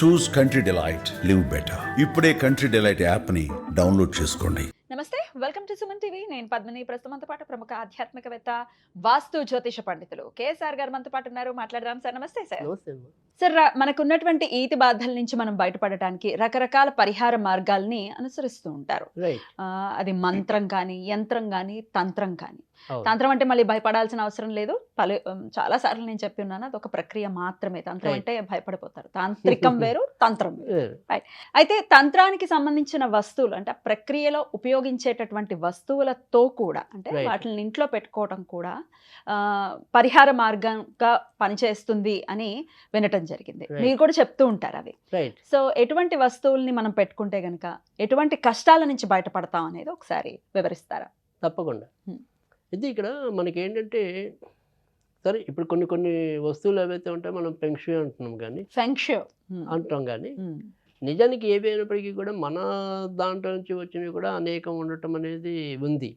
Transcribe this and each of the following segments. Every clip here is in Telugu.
Choose country delight live better ఇప్పుడే కంట్రీ డిలైట్ యాప్ని డౌన్లోడ్ చేసుకోండి. నమస్తే వెల్కమ్ టు సుమన్ టీవీ. నేను పద్మిని. ప్రస్తుతం మనతో పాటు ప్రముఖ ఆధ్యాత్మికవేత్త వాస్తు జ్యోతిష పండితులు కేఎస్ఆర్ గారు మనతో పాటు ఉన్నారు. మాట్లాడదాం సార్. నమస్తే సార్. సార్ మనకున్నటువంటి ఈతి బాధల నుంచి మనం బయటపడటానికి రకరకాల పరిహార మార్గాల్ని అనుసరిస్తూ ఉంటారు. అది మంత్రం కానీ యంత్రం కానీ తంత్రం కానీ. తంత్రం అంటే మళ్ళీ భయపడాల్సిన అవసరం లేదు. పలు చాలా సార్లు నేను చెప్పి ఉన్నాను అది ఒక ప్రక్రియ మాత్రమే. తంత్రం. అంటే భయపడిపోతారు. తాంత్రికం వేరు తంత్రం వేరు. అయితే తంత్రానికి సంబంధించిన వస్తువులు అంటే ప్రక్రియలో ఉపయోగించేటటువంటి వస్తువులతో కూడా అంటే. వాటిని ఇంట్లో పెట్టుకోవడం కూడా పరిహార మార్గంగా పనిచేస్తుంది అని వినటం జరిగింది. మీరు కూడా చెప్తూ ఉంటారు అవి. రైట్ సో ఎటువంటి వస్తువుల్ని మనం పెట్టుకుంటే గనక ఎటువంటి కష్టాల నుంచి బయటపడతాం అనేది ఒకసారి వివరిస్తారా? తప్పకుండా. ఇది ఇక్కడ మనకి ఏంటంటే సరే ఇప్పుడు కొన్ని కొన్ని వస్తువులు ఏవైతే ఉంటాయో మనం పెంక్షు అంటున్నాం కానీ ఫెంక్షో అంటాం కానీ నిజానికి ఏవి అయినప్పటికీ కూడా మన దాంట్లో నుంచి వచ్చినవి కూడా అనేకం ఉండటం అనేది ఉంది.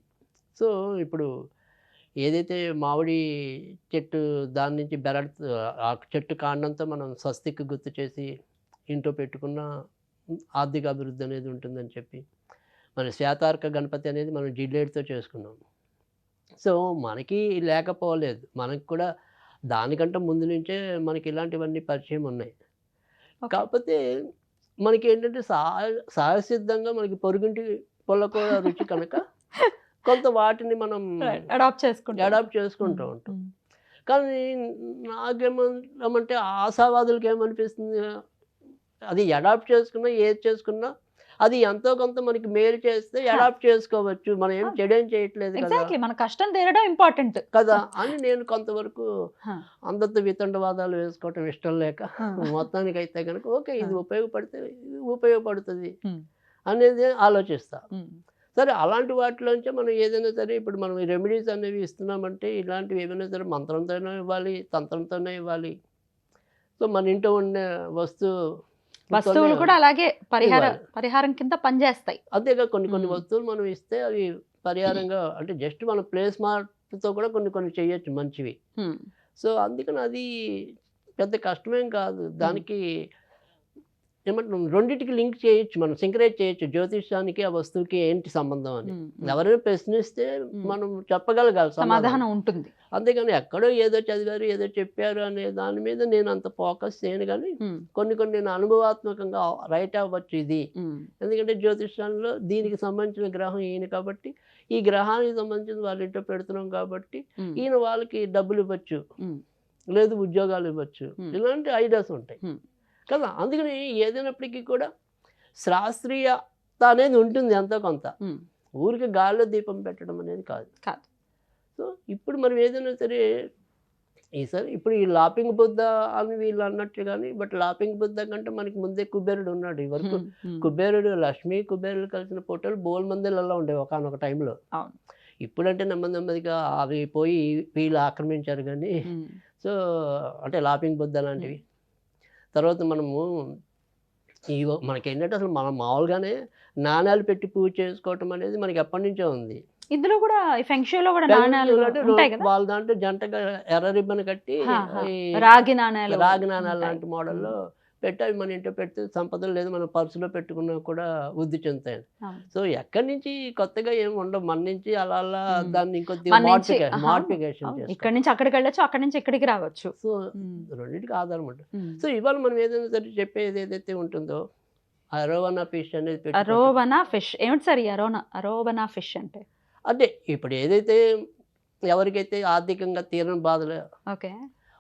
సో ఇప్పుడు ఏదైతే మామిడి చెట్టు దాని నుంచి బెరడు ఆ చెట్టు కాండంతో మనం స్వస్తికి గుర్తు చేసి ఇంట్లో పెట్టుకున్న ఆర్థిక అభివృద్ధి అనేది ఉంటుందని చెప్పి మన శ్వేతార్క గణపతి అనేది మనం జిల్లేడుతో చేసుకున్నాం. సో మనకి లేకపోలేదు. మనకి కూడా దానికంటే ముందు నుంచే మనకి ఇలాంటివన్నీ పరిచయం ఉన్నాయి. కాకపోతే మనకి ఏంటంటే సహ సహసిద్ధంగా మనకి పొరుగింటి పొలకూర రుచి కనుక కొంత వాటిని మనం అడాప్ట్ చేసుకుంటాం అడాప్ట్ చేసుకుంటూ ఉంటాం. కానీ నాకేమంటే ఆశావాదులకి ఏమనిపిస్తుంది అది అడాప్ట్ చేసుకున్నా ఏది చేసుకున్నా అది ఎంతో కొంత మనకి మేలు చేస్తే అడాప్ట్ చేసుకోవచ్చు. మనం ఏం. చెడేం చేయట్లేదు కదా. మన కష్టం తీరడం ఇంపార్టెంట్ కదా అని నేను కొంతవరకు. అందరితో వితండవాదాలు వేసుకోవటం ఇష్టం లేక మొత్తానికి అయితే కనుక ఓకే ఇది. ఉపయోగపడితే ఇది ఉపయోగపడుతుంది Hmm. అనేది ఆలోచిస్తా. సరే అలాంటి వాటిలోంచే మనం ఏదైనా సరే ఇప్పుడు మనం రెమెడీస్ అనేవి ఇస్తున్నామంటే ఇలాంటివి ఏమైనా సరే మంత్రంతోనే ఇవ్వాలి తంత్రంతోనే ఇవ్వాలి సో మన ఇంట్లో ఉండే వస్తువు వస్తువులు కూడా అలాగే పరిహార. పరిహారం కింద పనిచేస్తాయి అంతేగా కొన్ని కొన్ని. వస్తువులు మనం ఇస్తే అవి పరిహారంగా అంటే జస్ట్ మన ప్లేస్ మార్క్తో కూడా కొన్ని కొన్ని చేయొచ్చు మంచివి. సో అందుకని అది పెద్ద కష్టమేం కాదు దానికి ఏమంటాం రెండింటికి లింక్ చేయొచ్చు మనం సింక్రైజ్ చేయొచ్చు జ్యోతిష్యానికి ఆ వస్తువుకి ఏంటి సంబంధం అని. ఎవరైనా ప్రశ్నిస్తే మనం చెప్పగలగాలి సమాధానం ఉంటుంది అంతేగాని ఎక్కడో ఏదో చదివారు ఏదో చెప్పారు అనే దాని మీద నేను అంత ఫోకస్ చేయను కానీ. కొన్ని కొన్ని నేను అనుభవాత్మకంగా రైట్ అవ్వచ్చు ఇది. ఎందుకంటే జ్యోతిష్యంలో దీనికి సంబంధించిన గ్రహం ఈయన కాబట్టి ఈ గ్రహానికి సంబంధించిన వాళ్ళ ఇంట్లో పెడుతున్నాం కాబట్టి. ఈయన వాళ్ళకి డబ్బులు ఇవ్వచ్చు. లేదు ఉద్యోగాలు ఇవ్వచ్చు. ఇలాంటి ఐడియాస్ ఉంటాయి. కదా అందుకని ఏదైనప్పటికీ కూడా శాస్త్రీయత అనేది ఉంటుంది ఎంతో కొంత. ఊరికి గాల్లో దీపం పెట్టడం అనేది కాదు కాదు. సో ఇప్పుడు మనం ఏదైనా సరే ఈసారి ఇప్పుడు ఈ లాపింగ్ బుద్ధ అని వీళ్ళు అన్నట్టు కానీ బట్ లాపింగ్ బుద్ధ కంటే మనకి ముందే కుబేరుడు ఉన్నాడు ఈ వరకు. కుబేరుడు లక్ష్మి కుబేరుడు కలిసిన ఫోటోలు బోల్ మందిలలో ఉండేవి ఒకనొక టైంలో. ఇప్పుడంటే నెమ్మది నెమ్మదిగా అవి పోయి వీళ్ళు ఆక్రమించారు కానీ. సో అంటే లాపింగ్ బుద్ధ లాంటివి తర్వాత మనము ఈ మనకి ఏంటంటే అసలు మనం మామూలుగానే నాణ్యాలు పెట్టి పూజ చేసుకోవటం అనేది మనకి ఎప్పటి నుంచో ఉంది. ఇందులో కూడా ఫెంక్షన్లో కూడా కదా? వాళ్ళ దాంట్లో జంటగా ఎర్ర రిబ్బన్ కట్టి రాగి నాణ్యాలు రాగి నాణాలు. లాంటి మోడల్లో పెట్టి అవి మన ఇంట్లో పెడితే సంపదలు లేదు మన పర్సులో పెట్టుకున్నా కూడా వృద్ధి చెందుతాయి. సో ఎక్కడి నుంచి కొత్తగా ఏం ఉండవు మన నుంచి అలా అలా. దాన్ని ఇంకొద్దిగా. మోడిఫికేషన్ ఇక్కడి నుంచి అక్కడికి వెళ్ళొచ్చు అక్కడి నుంచి ఇక్కడికి రావచ్చు సో. రెండింటికి ఆధారం ఉంటుంది. సో ఇవాళ మనం ఏదైనా సరే చెప్పేది ఏదైతే ఉంటుందో అరోవనా ఫిష్ అనేది. అరోవనా ఫిష్ ఏమిటి సార్ అరోనా అరోవనా ఫిష్ అంటే అంటే ఇప్పుడు ఏదైతే ఎవరికైతే ఆర్థికంగా తీరని బాధలు ఓకే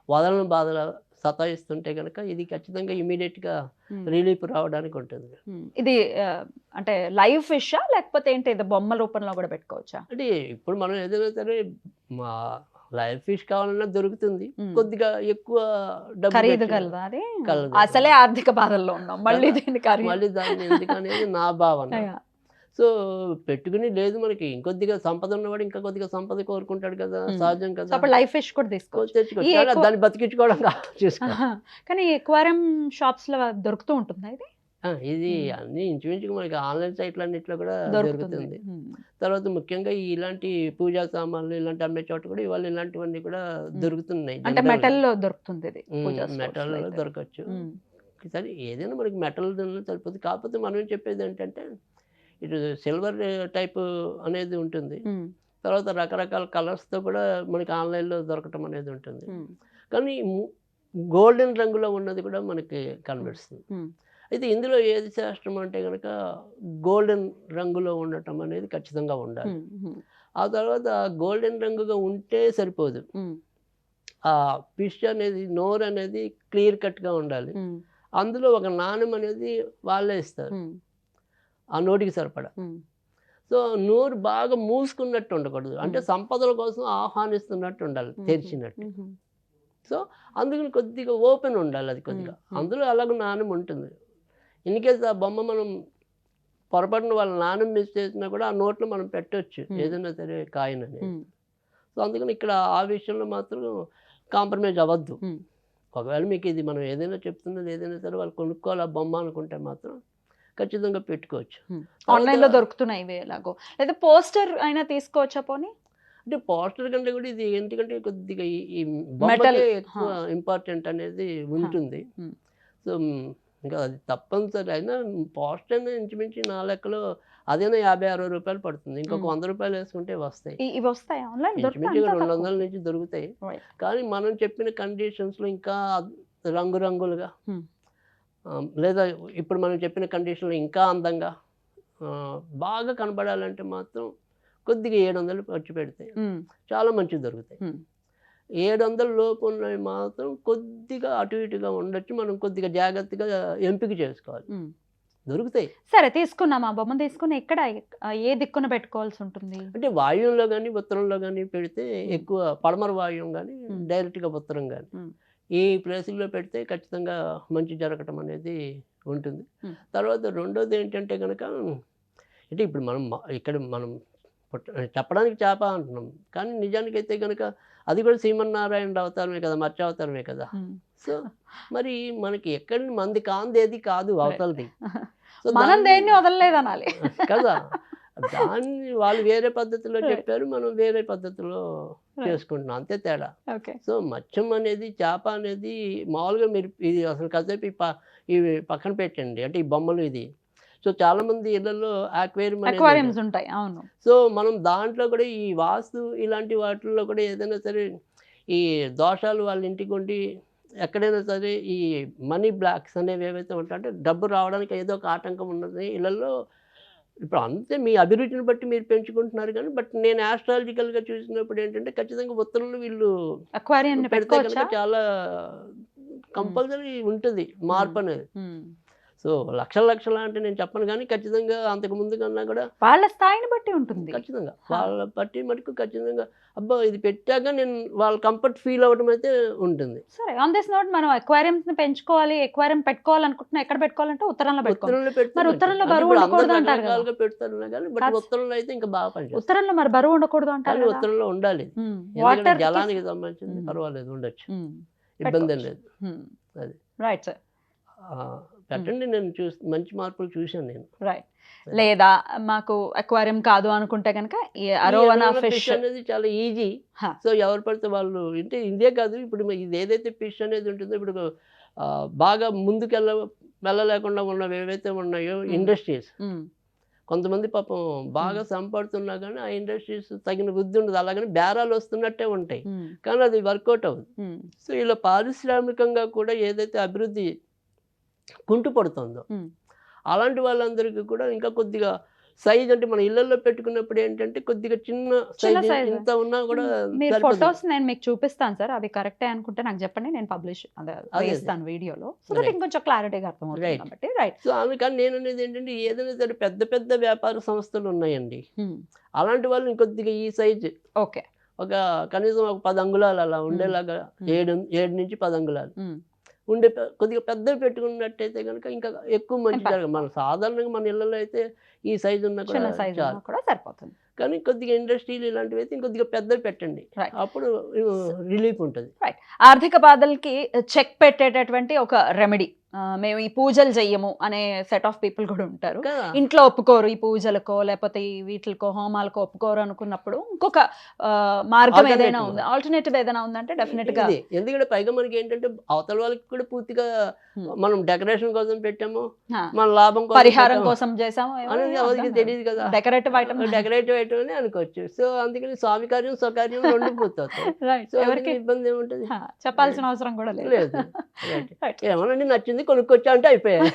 వదలని బాధలు సతాయిస్తుంటే కనుక ఇది ఖచ్చితంగా ఇమీడియట్గా రిలీఫ్ రావడానికి ఉంటుంది. ఇది అంటే లైవ్ ఫిషా లేకపోతే ఏంటి ఇది బొమ్మ రూపంలో కూడా పెట్టుకోవచ్చా? అంటే ఇప్పుడు మనం ఏదైనా సరే మా లైవ్ ఫిష్ కావాలన్నా దొరుకుతుంది. కొద్దిగా ఎక్కువ డబ్బు ఖరీదు కలదా అది. అసలే ఆర్థిక బాధల్లో ఉన్నాం. మళ్ళీ. దీన్ని మళ్ళీ దాన్ని ఎందుకనేది నా భావన. సో పెట్టుకుని లేదు మనకి ఇంకొద్దిగా సంపద ఉన్నవాడు ఇంకా కొద్దిగా సంపద కోరుకుంటాడు కదా. సహజం కదా అప్పుడు ఫిష్ కూడా తీసుకోవచ్చు తెచ్చుకోవచ్చు దాన్ని బతికించుకోవడం చూసుకో. కానీ ఎక్వారియం షాప్స్లో దొరుకుతూ ఉంటుందా ఇది ఇది. అన్ని ఇంచుమించుగా మనకి ఆన్లైన్ సైట్లు అన్నిట్లో కూడా దొరుకుతుంది. తర్వాత ముఖ్యంగా ఇలాంటి పూజా సామాన్లు ఇలాంటి అమ్మే చోట కూడా ఇవాళ ఇలాంటివన్నీ కూడా దొరుకుతున్నాయి అంటే మెటల్లో దొరుకుతుంది ఇది లో మెటల్ అయితే. దొరకచ్చు. సరే ఏదైనా మనకి మెటల్ సరిపోతుంది కాకపోతే మనం చెప్పేది ఏంటంటే ఇటు సిల్వర్ టైప్ అనేది ఉంటుంది. తర్వాత రకరకాల కలర్స్తో కూడా మనకి ఆన్లైన్లో దొరకటం అనేది ఉంటుంది. కానీ గోల్డెన్ రంగులో ఉన్నది కూడా మనకి కనిపిస్తుంది. ఉమ్, అయితే ఇందులో ఏది శాస్త్రం అంటే కనుక గోల్డెన్ రంగులో ఉండటం అనేది ఖచ్చితంగా ఉండాలి. ఆ తర్వాత గోల్డెన్ రంగుగా ఉంటే సరిపోదు. ఆ ఫిష్ అనేది నోరు అనేది క్లియర్ కట్గా ఉండాలి. అందులో ఒక నాణ్యం అనేది వాళ్ళే ఇస్తారు. ఆ నోటికి సరిపడా. సో నోరు బాగా మూసుకున్నట్టు ఉండకూడదు. అంటే. సంపదల కోసం ఆహ్వానిస్తున్నట్టు ఉండాలి. తెరిచినట్టు. ఉమ్, అందుకని కొద్దిగా ఓపెన్ ఉండాలి అది కొద్దిగా. అందులో అలాగ నాణ్యం ఉంటుంది. ఇన్ కేస్ ఆ బొమ్మ మనం పొరపాటున వాళ్ళ నాణ్యం మిస్ చేసినా కూడా ఆ నోట్లో మనం పెట్టొచ్చు మ్మ్. ఏదైనా సరే కాయిన్ అనేది. ఉమ్, సో అందుకని ఇక్కడ ఆ విషయంలో మాత్రం కాంప్రమైజ్ అవ్వద్దు. ఒకవేళ మీకు ఇది మనం ఏదైనా చెప్తున్నది ఏదైనా సరే వాళ్ళు కొనుక్కోవాలి ఆ బొమ్మ అనుకుంటే మాత్రం ఖచ్చితంగా పెట్టుకోవచ్చు. ఆన్లైన్లో దొరుకుతున్నాయి ఇవి ఎలాగో. లేదా పోస్టర్ అయినా తీసుకోవచ్చా పోనీ? అంటే పోస్టర్ కంటే కూడా ఇది ఎందుకంటే కొద్దిగా ఈ- బొమ్మకే ఎక్కువ. ఇంపార్టెంట్ అనేది ఉంటుంది. సో ఇంకా అది తప్పనిసరి అయినా పోస్టర్ అయినా ఇంచుమించు నా లెక్కలో అదైనా యాభై అరవై రూపాయలు పడుతుంది. ఇంకొక. వంద రూపాయలు వేసుకుంటే వస్తాయి. ఇవి వస్తాయి? ఇంచుమించుగా రెండు వందల నుంచి దొరుకుతాయి. కానీ మనం చెప్పిన కండిషన్స్లో ఇంకా రంగురంగులుగా లేదా ఇప్పుడు మనం చెప్పిన కండిషన్లో ఇంకా అందంగా బాగా కనబడాలంటే మాత్రం కొద్దిగా ఏడు వందలు ఖర్చు పెడితే చాలా మంచివి దొరుకుతాయి. ఏడు వందల లోపు ఉన్నవి మాత్రం కొద్దిగా అటు ఇటుగా ఉండొచ్చు. మనం కొద్దిగా జాగ్రత్తగా ఎంపిక చేసుకోవాలి. దొరుకుతాయి. సరే తీసుకున్నాం ఆ బొమ్మ తీసుకుని ఎక్కడ ఏ దిక్కున పెట్టుకోవాల్సి ఉంటుంది? అంటే వాయువులో కానీ ఉత్తరంలో కానీ పెడితే ఎక్కువ పడమర వాయువు కానీ. డైరెక్ట్గా ఉత్తరం కానీ. ఈ ప్లేసుల్లో పెడితే ఖచ్చితంగా మంచి జరగటం అనేది ఉంటుంది. తర్వాత రెండోది ఏంటంటే కనుక అంటే ఇప్పుడు మనం ఇక్కడ మనం చెప్పడానికి చేప అంటున్నాం. కానీ నిజానికి అయితే కనుక అది కూడా శ్రీమన్నారాయణ అవతారమే కదా మత్స్య అవతారమే కదా. సో మరి మనకి ఎక్కడి మంది కాందేది కాదు అవతలది. సో మనం దేన్ని వదలలేదు అనాలి కదా. దాన్ని వాళ్ళు వేరే పద్ధతిలో. చెప్పారు మనం వేరే పద్ధతిలో. చేసుకుంటున్నాం. అంతే తేడా. సో మత్స్యం అనేది చేప అనేది మామూలుగా మీరు ఇది అసలు కాసేపు ఇవి పక్కన పెట్టండి. అంటే ఈ బొమ్మలు ఇది. సో చాలా మంది ఇళ్ళలో అక్వారియంస్ ఉంటాయి. అవును. సో మనం దాంట్లో కూడా ఈ వాస్తు ఇలాంటి వాటిల్లో కూడా ఏదైనా సరే ఈ దోషాలు వాళ్ళ ఇంటికి ఉండి ఎక్కడైనా సరే ఈ మనీ బ్లాక్స్ అనేవి ఏవైతే ఉంటాయో అంటే డబ్బు రావడానికి ఏదో ఒక ఆటంకం ఉన్నది. ఇళ్ళల్లో ఇప్పుడు అంతే మీ అభిరుచిని బట్టి మీరు పెంచుకుంటున్నారు కానీ బట్ నేను ఆస్ట్రాలజికల్గా చూసినప్పుడు ఏంటంటే ఖచ్చితంగా ఉత్తరంలో వీళ్ళు పెడితే కనుక చాలా కంపల్సరీ ఉంటుంది మార్పు అనేది. సో లక్షల లక్షల అంటే నేను చెప్పను కానీ ఖచ్చితంగా అంతకు ముందు కన్నా కూడా వాళ్ళ స్థాయిని బట్టి ఉంటుంది. ఖచ్చితంగా. వాళ్ళ బట్టి మటుకు ఖచ్చితంగా. అబ్బా ఇది పెట్టాక నేను వాళ్ళ కంఫర్ట్ ఫీల్ అవ్వడం అయితే ఉంటుంది. సరే ఆన్ దిస్ నోట్ మనం అక్వారియంస్ని పెంచుకోవాలి అక్వారియం పెట్టుకోవాలనుకుంటున్నా ఎక్కడ పెట్టుకోవాలంటే ఉత్తరంలో పెట్టుకోవాలి. ఉత్తరంలో మరి బరువు ఉండకూడదు అంటారు పెడతారు కానీ బట్. ఉత్తరంలో అయితే ఇంకా బాగా పనిచేస్తుంది. ఉత్తరంలో మరి బరువు ఉండకూడదు అంటారు ఉత్తరంలో ఉండాలి. వాటర్ జలానికి సంబంధించింది మ్మ్. పర్వాలేదు ఉండొచ్చు. ఇబ్బంది ఏం లేదు. అది. రైట్ సార్ ఆ, పెట్టండి నేను చూసి మంచి మార్పులు చూశాను నేను. రైట్ లేదా మాకు అక్వారియం కాదు అనుకుంటే కనుక అరోవనా ఫిష్ అనేది చాలా ఈజీ. సో ఎవరు పడితే వాళ్ళు అంటే ఇదే కాదు ఇప్పుడు ఇది ఏదైతే ఫిష్ అనేది ఉంటుందో ఇప్పుడు బాగా ముందుకెళ్ళ వెళ్ళలేకుండా ఉన్నవి ఏవైతే ఉన్నాయో Hmm. ఇండస్ట్రీస్. కొంతమంది పాపం బాగా సంపడుతున్నా కానీ ఆ ఇండస్ట్రీస్ తగిన బుద్ధి ఉండదు. అలాగని బేరాలు వస్తున్నట్టే ఉంటాయి. కానీ అది వర్కౌట్ అవ్వదు. సో ఇలా పారిశ్రామికంగా కూడా ఏదైతే అభివృద్ధి కుంటుపడుతుందో. అలాంటి వాళ్ళందరికీ కూడా ఇంకా కొద్దిగా సైజ్ అంటే మన ఇళ్ళలో పెట్టుకున్నప్పుడు ఏంటంటే కొద్దిగా చిన్న సైజ్. ఇంత ఉన్నా కూడా మీరు. ఫొటోస్ నేను మీకు చూపిస్తాను సార్. అవి కరెక్టే అనుకుంటే నాకు చెప్పండి. నేను పబ్లిష్. వేస్తాను వీడియోలో. So that. ఇంకొంచెం క్లారిటీగా అర్థమవుతుంది. కాబట్టి. రైట్ సో అందుకని నేను అనేది ఏంటంటే ఏదైనా సరే పెద్ద పెద్ద వ్యాపార సంస్థలు ఉన్నాయండి. అలాంటి వాళ్ళు ఇంకొద్దిగా ఈ సైజ్. ఓకే. ఒక కనీసం ఒక పది అంగుళాలు అలా ఉండేలాగా ఏడు ఏడు నుంచి పది అంగుళాలు. ఉండే కొద్దిగా పెద్దవి పెట్టుకున్నట్టయితే కనుక ఇంకా ఎక్కువ మంచి. జరగదు మన సాధారణంగా మన ఇళ్ళలో అయితే ఈ సైజు ఉన్న చిన్న కూడా సైజ్ చాలు. కూడా సరిపోతుంది. కానీ కొద్దిగా ఇండస్ట్రీలు ఇలాంటివి అయితే ఇంకొద్దిగా పెద్దవి పెట్టండి. అప్పుడు రిలీఫ్ ఉంటుంది. ఆర్థిక బాధలకి చెక్ పెట్టేటటువంటి ఒక రెమెడీ మేము ఈ పూజలు చెయ్యము అనే సెట్ ఆఫ్ పీపుల్ కూడా ఉంటారు. ఇంట్లో ఒప్పుకోరు ఈ పూజలకో లేకపోతే ఈ వీటికో హోమాలకో ఒప్పుకోరు అనుకున్నప్పుడు ఇంకొక మార్గం ఏదైనా. ఉంది? ఆల్టర్నేటివ్ ఏదైనా ఉందంటే డెఫినెట్గా. ఎందుకంటే పైగా మనకి ఏంటంటే అవతల వాళ్ళకి కూడా పూర్తిగా. మనం డెకరేషన్ కోసం పెట్టాము మన లాభం పరిహారం. కోసం చేసాము అనేది తెలియదు కదా. డెకరేటివ్ ఐటమ్ డెకరేటివ్ ఐటమ్ అని అనుకోవచ్చు. సో అందుకని స్వామి కార్యం స్వకార్యం రెండు పూర్తవుతాయి. ఇబ్బంది ఏముంటుంది? చెప్పాల్సిన అవసరం కూడా లేదు. ఏమనండి నచ్చింది కొనుక్కొచ్చా అంటే అయిపోయాయి.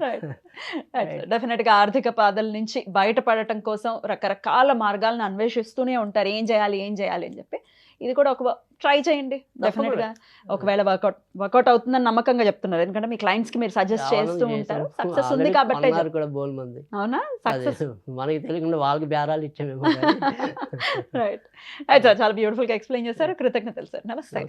Right. డెఫినెట్గా ఆర్థిక బాధల నుంచి బయటపడటం కోసం రకరకాల మార్గాలను అన్వేషిస్తూనే ఉంటారు. ఏం చేయాలి ఏం చేయాలి అని చెప్పి. ఇది కూడా ఒక ట్రై చేయండి. డెఫినెట్గా ఒకవేళ వర్కౌట్ వర్కౌట్ అవుతుందని నమ్మకంగా చెప్తున్నారు. ఎందుకంటే మీ క్లయింట్స్కి మీరు సజెస్ట్ చేస్తూ ఉంటారు. సక్సెస్ ఉంది కాబట్టి అవునా? సక్సెస్ మనకి తెలియకుండా వాళ్ళకి బేరాలు ఇచ్చామేమో కానీ. రైట్ అయితే చాలా బ్యూటిఫుల్గా ఎక్స్ప్లెయిన్ చేశారు. కృతజ్ఞతలు సార్ నమస్తే.